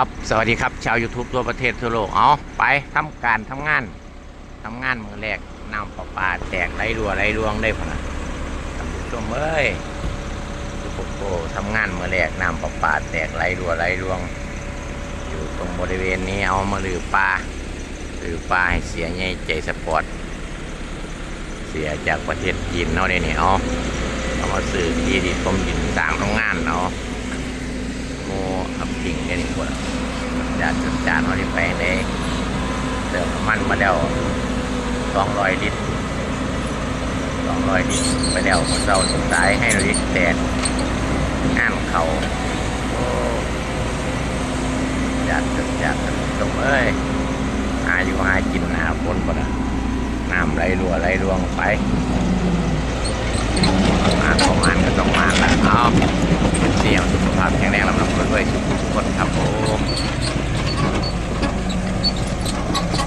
ครับ สวัสดีครับ ชาว YouTube ทั่วประเทศทั่วโลก เอาไปทำการทำงานทำงานมือแรกน้ำประปาแตกไหลรัวไหลรวงได้พอนะท่านผู้ชมเอ้ยทุกโอ้ทำงานมือแรกน้ำประปาแตกไหลรัวไหลรวง อยู่ตรงบริเวณนี้เอามาหรือปลาหรือปลาให้เสียใหญ่ใจสปอร์ตเสียจากประเทศจีนเนาะเนี่ยนี่เอาเอามาซื้อที่ดินกรมดินสร้างโรงงานเนาะ โมอับปิงเนี่ยนี่คน จานจุดจานเขาที่ไปในเติมมันมาแล้วสองร้อยลิตรสองร้อยลิตรไปแล้วเมื่อเช้าสุดท้ายให้ลิตรแตกงานเขาโอ้จานจุดจานท่านผู้ชมเอ้ยหาอยู่หากินหาฝนก่อนนะน้ำไหลรัวไหลรวงไปมาประมาณก็ต้องมาแล้วเอาเสี่ยงสุขภาพแข็งแรงลำลำด้วยทุกคนครับผม